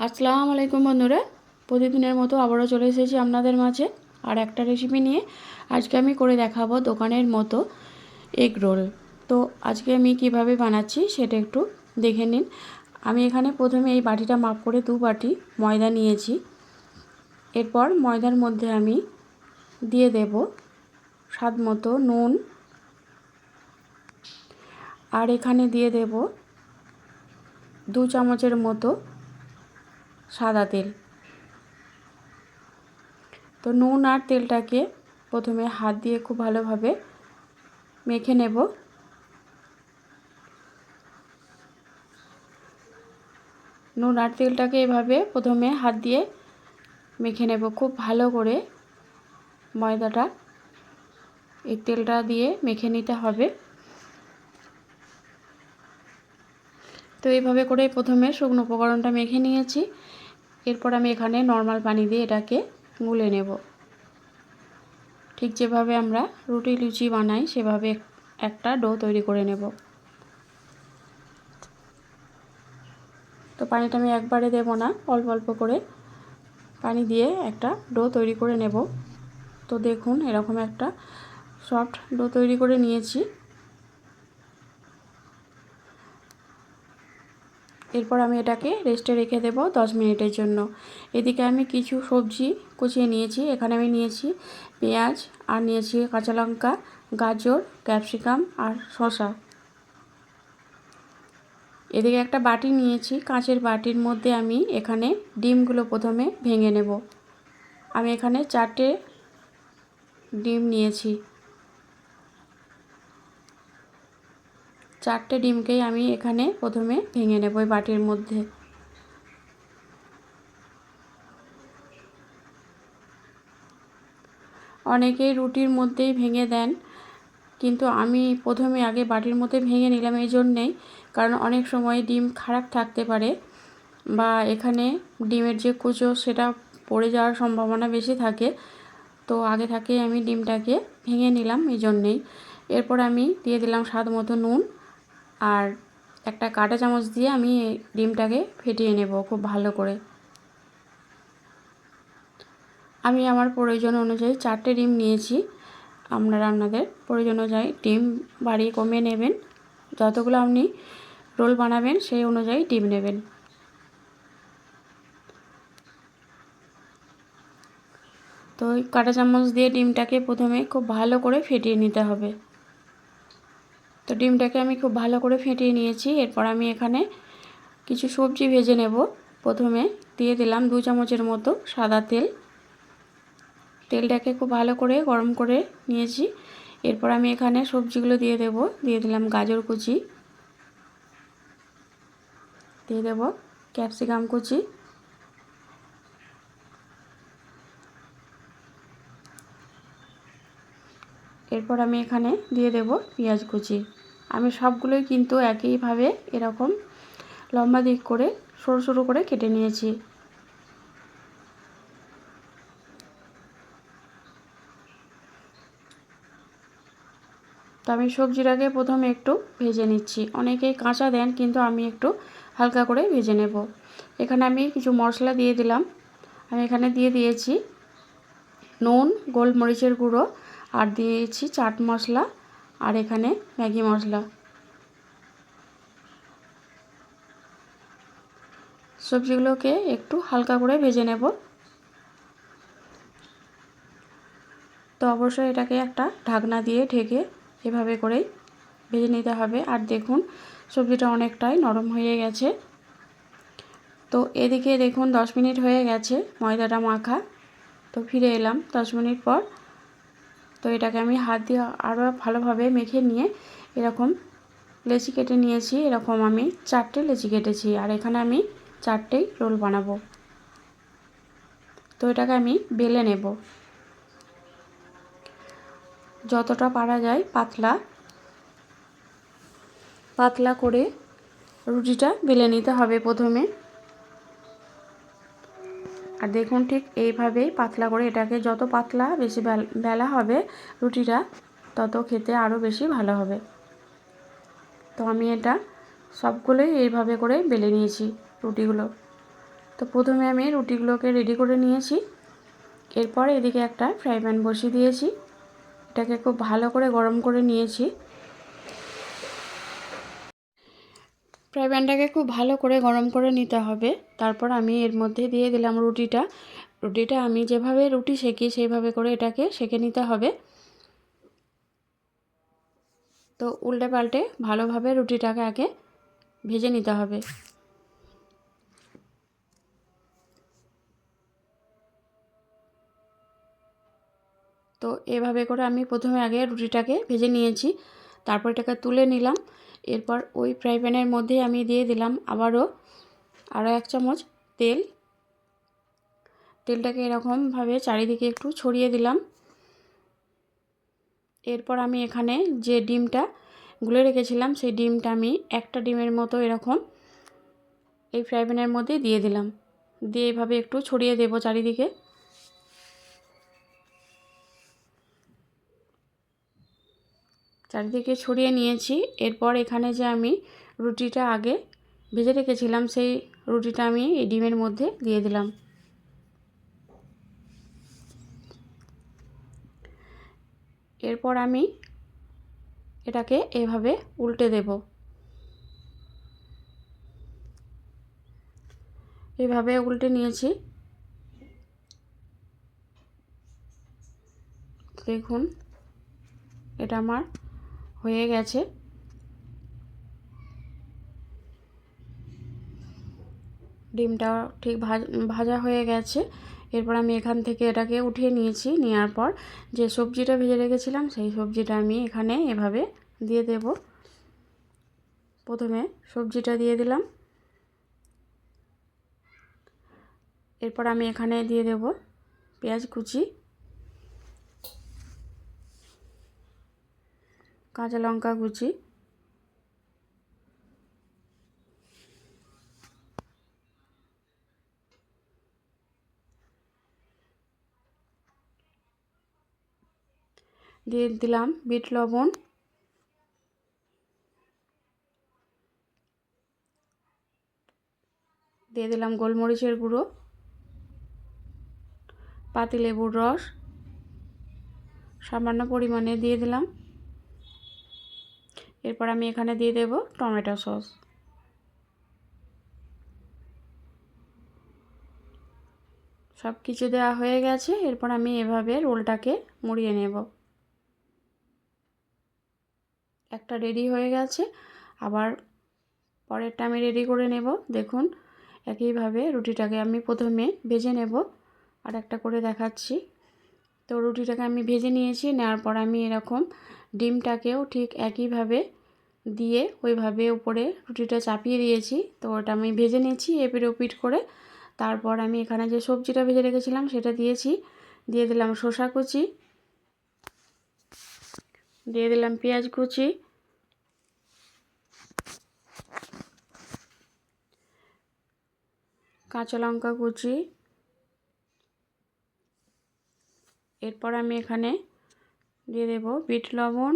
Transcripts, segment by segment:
আসসালামু আলাইকুম বন্ধুরা। প্রতিদিনের মতো আবারও চলে এসেছি আপনাদের মাঝে আর একটা রেসিপি নিয়ে। আজকে আমি করে দেখাবো দোকানের মতো এগ রোল তো আজকে আমি কীভাবে বানাচ্ছি সেটা একটু দেখে নিন। আমি এখানে প্রথমে এই বাটিটা মাপ করে দু বাটি ময়দা নিয়েছি। এরপর ময়দার মধ্যে আমি দিয়ে দেব স্বাদ মতো নুন। আর এখানে দিয়ে দেব দু চামচের মতো সাদা তেল। তো নুন আর তেলটাকে প্রথমে হাত দিয়ে খুব ভালোভাবে মেখে নেব। নুন আর তেলটাকে এভাবে প্রথমে হাত দিয়ে মেখে নেব খুব ভালো করে। ময়দাটা এই তেলটা দিয়ে মেখে নিতে হবে। তো এইভাবে করে প্রথমে শুকনো উপকরণটা মেখে নিয়েছি। এরপর আমি এখানে নর্মাল পানি দিয়ে এটাকে গুলে নেব। ঠিক যেভাবে আমরা রুটি, লুচি বানাই, সেভাবে একটা ডো তৈরি করে নেব। তো পানিটা আমি একবারে দেব না, অল্প অল্প করে পানি দিয়ে একটা ডো তৈরি করে নেব। তো দেখুন, এরকম একটা সফট ডো তৈরি করে নিয়েছি। এরপর আমি এটাকে রেস্টে রেখে দেব দশ মিনিটের জন্য। এদিকে আমি কিছু সবজি কুচিয়ে নিয়েছি। এখানে আমি নিয়েছি পেঁয়াজ, আর নিয়েছি কাঁচা লঙ্কা, গাজর, ক্যাপসিকাম, আর শসা। এদিকে একটা বাটি নিয়েছি। কাঁচের বাটির মধ্যে আমি এখানে ডিমগুলো প্রথমে ভেঙে নেব। আমি এখানে চারটে ডিম নিয়েছি। চারটে ডিমকেই আমি এখানে প্রথমে ভেঙে নেব ওই বাটির মধ্যে। অনেকেই রুটির মধ্যেই ভেঙে দেন, কিন্তু আমি প্রথমে আগে বাটির মধ্যে ভেঙে নিলাম এই জন্যেই, কারণ অনেক সময় ডিম খারাপ থাকতে পারে বা এখানে ডিমের যে কুচো সেটা পড়ে যাওয়ার সম্ভাবনা বেশি থাকে। তো আগে থেকে আমি ডিমটাকে ভেঙে নিলাম এই জন্যেই। এরপর আমি দিয়ে দিলাম স্বাদ মতো নুন। আর একটা কাঁটা চামচ দিয়ে আমি ডিমটাকে ফেটিয়ে নেব খুব ভালো করে। আমি আমার প্রয়োজন অনুযায়ী চারটে ডিম নিয়েছি। আপনারা আপনাদের প্রয়োজন অনুযায়ী ডিম বাড়িয়ে কমিয়ে নেবেন। যতগুলো আপনি রোল বানাবেন সেই অনুযায়ী ডিম নেবেন। তো কাঁটা চামচ দিয়ে ডিমটাকে প্রথমে খুব ভালো করে ফেটিয়ে নিতে হবে। তো ডিমটাকে আমি খুব ভালো করে ফেটিয়ে নিয়েছি। এরপর আমি এখানে কিছু সবজি ভেজে নেব। প্রথমে দিয়ে দিলাম দু চামচের মতো সাদা তেল। তেলটাকে খুব ভালো করে গরম করে নিয়েছি। এরপর আমি এখানে সবজিগুলো দিয়ে দেব। দিয়ে দিলাম গাজর কুচি। দিয়ে দেব ক্যাপসিকাম কুচি। এরপর আমি এখানে দিয়ে দেব পেঁয়াজ কুচি। আমি সবগুলোই কিন্তু একইভাবে এরকম লম্বা দিক করে, সরু সরু করে কেটে নিয়েছি। তো আমি সবজিটাকে প্রথমে একটু ভেজে নিচ্ছি। অনেকেই কাঁচা দেন, কিন্তু আমি একটু হালকা করে ভেজে নেব। এখানে আমি কিছু মশলা দিয়ে দিলাম। আমি এখানে দিয়ে দিয়েছি নুন, গোলমরিচের গুঁড়ো আর দিয়েছি চাট মশলা আর এখানে ম্যাগি মশলা। সবজিগুলোকে একটু হালকা করে ভেজে নেব। তো অবশ্যই এটাকে একটা ঢাকনা দিয়ে ঢেকে এভাবে করেই ভেজে নিতে হবে। আর দেখুন, সবজিটা অনেকটাই নরম হয়ে গেছে। তো এদিকে দেখুন, দশ মিনিট হয়ে গেছে ময়দাটা মাখা। তো ফিরে এলাম। দশ মিনিট পর তো এটাকে আমি হাত দিয়ে আরও ভালোভাবে মেখে নিয়ে এরকম লেচি কেটে নিয়েছি। এরকম আমি চারটে লেচি কেটেছি আর এখানে আমি চারটেই রোল বানাবো। তো এটাকে আমি বেলে নেব। যতটা পারা যায় পাতলা পাতলা করে রুটিটা বেলে নিতে হবে প্রথমে। আর দেখুন ঠিক এইভাবেই পাতলা করে এটাকে যত পাতলা বেশি বেলা হবে রুটিটা, তত খেতে আরও বেশি ভালো হবে। তো আমি এটা সবগুলোই এইভাবে করে বেলে নিয়েছি রুটিগুলো। তো প্রথমে আমি রুটিগুলোকে রেডি করে নিয়েছি। এরপর এদিকে একটা ফ্রাই প্যান বসিয়ে দিয়েছি। এটাকে খুব ভালো করে গরম করে নিয়েছি। ফ্রাই প্যানটাকে খুব ভালো করে গরম করে নিতে হবে। তারপর আমি এর মধ্যে দিয়ে দিলাম রুটিটা। রুটিটা আমি যেভাবে রুটি সেকি সেইভাবে করে এটাকে সেকে নিতে হবে। তো উল্টে পাল্টে ভালোভাবে রুটিটাকে আগে ভেজে নিতে হবে। তো এভাবে করে আমি প্রথমে আগে রুটিটাকে ভেজে নিয়েছি। তারপর এটাকে তুলে নিলাম। এরপর ওই ফ্রাই প্যানের মধ্যেই আমি দিয়ে দিলাম আবারও আরও এক চামচ তেল। তেলটাকে এরকমভাবে চারিদিকে একটু ছড়িয়ে দিলাম। এরপর আমি এখানে যে ডিমটা গুলে রেখেছিলাম, সেই ডিমটা আমি একটা ডিমের মতো এরকম এই ফ্রাই প্যানের মধ্যে দিয়ে দিলাম। দিয়ে এভাবে একটু ছড়িয়ে দেবো চারিদিকে। চারিদিকে ছড়িয়ে নিয়েছি। এরপর এখানে যে আমি রুটিটা আগে ভেজে রেখেছিলাম, সেই রুটিটা আমি এই ডিমের মধ্যে দিয়ে দিলাম। এরপর আমি এটাকে এভাবে উল্টে দেব। এভাবে উল্টে নিয়েছি। দেখুন, এটা আমার হয়ে গেছে। ডিমটা ঠিক ভাজা হয়ে গেছে। এরপর আমি এখান থেকে এটাকে উঠিয়ে নিয়েছি। নেওয়ার পর যে সবজিটা ভেজে রেখেছিলাম, সেই সবজিটা আমি এখানে এভাবে দিয়ে দেব। প্রথমে সবজিটা দিয়ে দিলাম। এরপর আমি এখানে দিয়ে দেব পেঁয়াজ কুচি। কাঁচা লঙ্কা কুচি। দিয়ে দিলাম বিট লবণ। দিয়ে দিলাম গোলমরিচের গুঁড়ো। পাতিলেবুর রস। সামান্য পরিমাণে দিয়ে দিলাম। এরপর আমি এখানে দিয়ে দেব টমেটো সস। সব কিছু দেওয়া হয়ে গেছে, এরপর আমি এভাবে রোলটাকে মুড়িয়ে নেব। একটা রেডি হয়ে গেছে, আবার পরেরটা আমি রেডি করে নেব। দেখুন, একইভাবে রুটিটাকে আমি প্রথমে ভেজে নেব আর একটা করে দেখাচ্ছি। তো রুটিটাকে আমি ভেজে নিয়েছি, নেওয়ার পর আমি এরকম ডিমটাকেও ঠিক একইভাবে দিয়ে ওইভাবে উপরে রুটিটা চাপিয়ে দিয়েছি। তো ওটা আমি ভেজে নিয়েছি এপিট ওপিট করে। তারপর আমি এখানে যে সবজিটা ভেজে রেখেছিলাম সেটা দিয়েছি। দিয়ে দিলাম শসা কুচি। দিয়ে দিলাম পেঁয়াজ কুচি। কাঁচা লঙ্কা কুচি। এরপর আমি এখানে দিয়ে দেব বিট লবণ।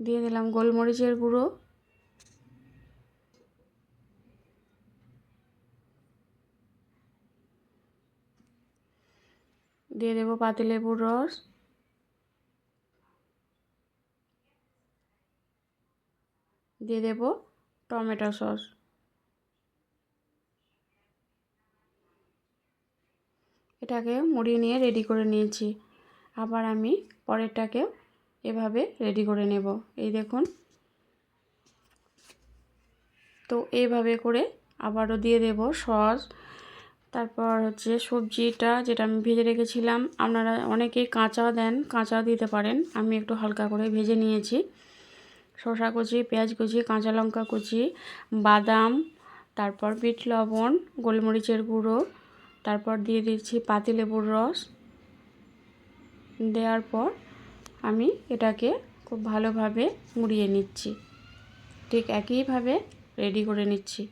দিয়ে দিলাম গোলমরিচের গুঁড়ো। দিয়ে দেবো পাতিলেবুর রস। দিয়ে দেব টমেটো সস। এটাকে মুড়িয়ে নিয়ে রেডি করে নিয়েছি। আবার আমি পরেরটাকেও এভাবে রেডি করে নেব। এই দেখুন। তো এইভাবে করে আবারও দিয়ে দেব সস। তারপর হচ্ছে সবজিটা যেটা আমি ভেজে রেখেছিলাম, আপনারা অনেকেই কাঁচা দেন, কাঁচা দিতে পারেন। আমি একটু হালকা করে ভেজে নিয়েছি। শসা কুচি, পেঁয়াজ কুচি, কাঁচা লঙ্কা কুচি, বাদাম, তারপর বিট লবণ, গোলমরিচের গুঁড়ো তারপর দিয়ে দিচ্ছি পাতিলেবুর রস। দেওয়ার পর আমি এটাকে খুব ভালোভাবে মুড়িয়ে নিচ্ছি। ঠিক একইভাবে রেডি করে নিচ্ছি।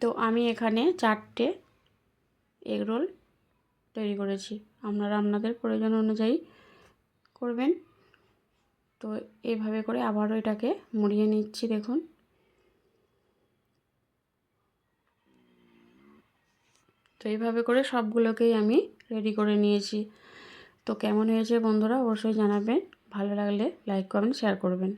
তো আমি এখানে চারটে এগরোল তৈরি করেছি। আপনারা আপনাদের প্রয়োজন অনুযায়ী করবেন। তো এইভাবে করে আবারও এটাকে মুড়িয়ে নিচ্ছি, দেখুন। তো এইভাবে করে সবগুলোকেই আমি রেডি করে নিয়েছি। তো কেমন হয়েছে বন্ধুরা অবশ্যই জানাবেন। ভালো লাগলে লাইক কমেন্ট শেয়ার করবেন।